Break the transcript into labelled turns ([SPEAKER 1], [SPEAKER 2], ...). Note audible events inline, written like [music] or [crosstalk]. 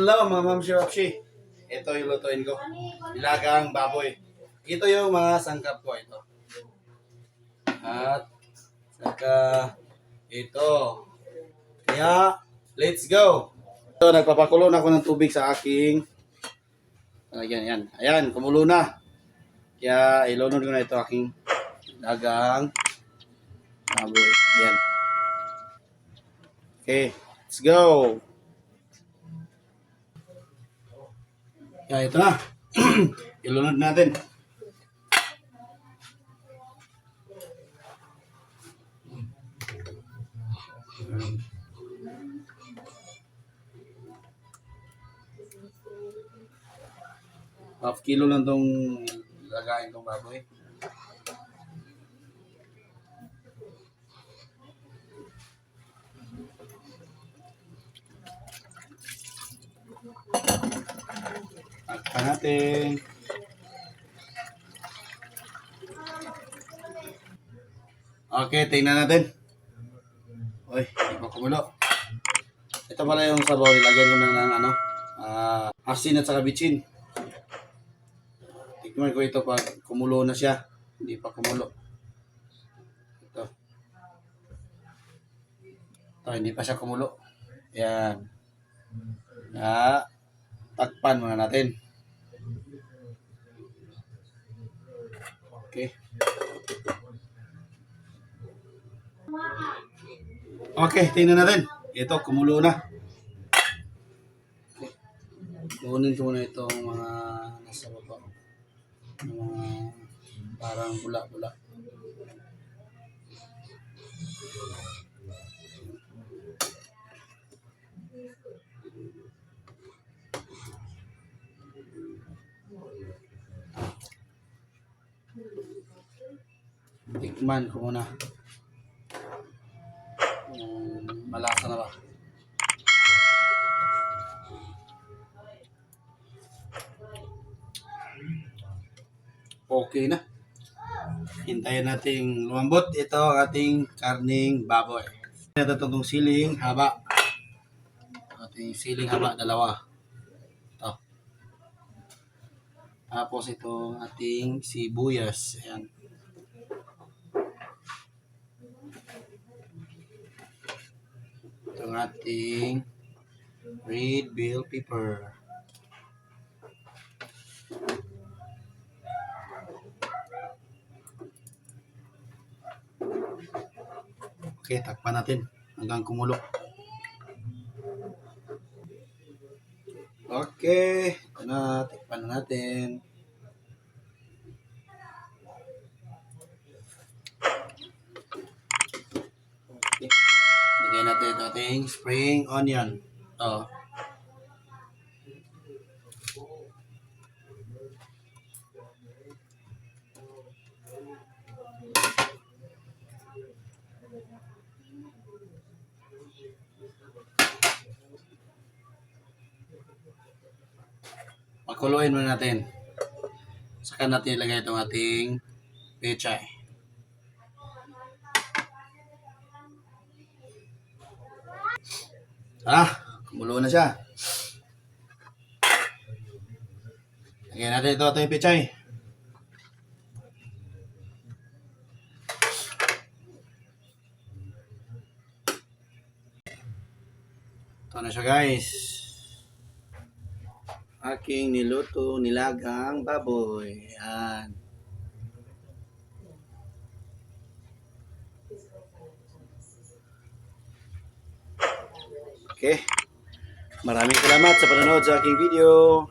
[SPEAKER 1] Hello mga ma'am Shirapshi. Ito yung lutuin ko. Nilagang baboy. Ito yung mga sangkap ko ito. At saka ito. Kaya let's go. So nagpapakulo na ako ng tubig sa aking Ayan, yan. Ayan, kumulo na. Kaya ilunod ko na ito aking dagang baboy. Yan. Okay, let's go. Kaya ito na. [clears throat] Ilunod natin. Half kilo lang tong lagayin tong baboy. Takpan natin. Okay, tingnan natin. Uy, hindi pa kumulo. Ito pala yung sabaw. Lagyan ko na ng ano, ah, asin at saka bitchin. Tikman ko ito pag kumulo na siya. Hindi pa kumulo. Ito. Ito, hindi pa siya kumulo. Yan. Na, takpan muna natin. Okay. Okay, tingnan natin. Ito, kumulo na. Kunin ko muna itong mga nasa baba. Mga parang bula-bula. Tikman ko muna. Kung malasa na ba. Okay na. Hintayin nating lumambot. Ito ang ating karning baboy. Ito itong siling haba. Ating siling haba, dalawa. Ito. Tapos ito ating sibuyas. Ayan. Ito ating red bell pepper. Okay, takpan natin hanggang kumulo. Okay, ito na, tikpan na natin. Natin ito ating spring onion. Ito. Pakuluin muna natin. Saka natin ilagay itong ating pechay. Ah, kumulo na siya. Lagyan natin ito ating pechay. Ito na siya guys. Aking niluto nilagang baboy. Yan. Okay. Maraming salamat sa panonood sa aking video.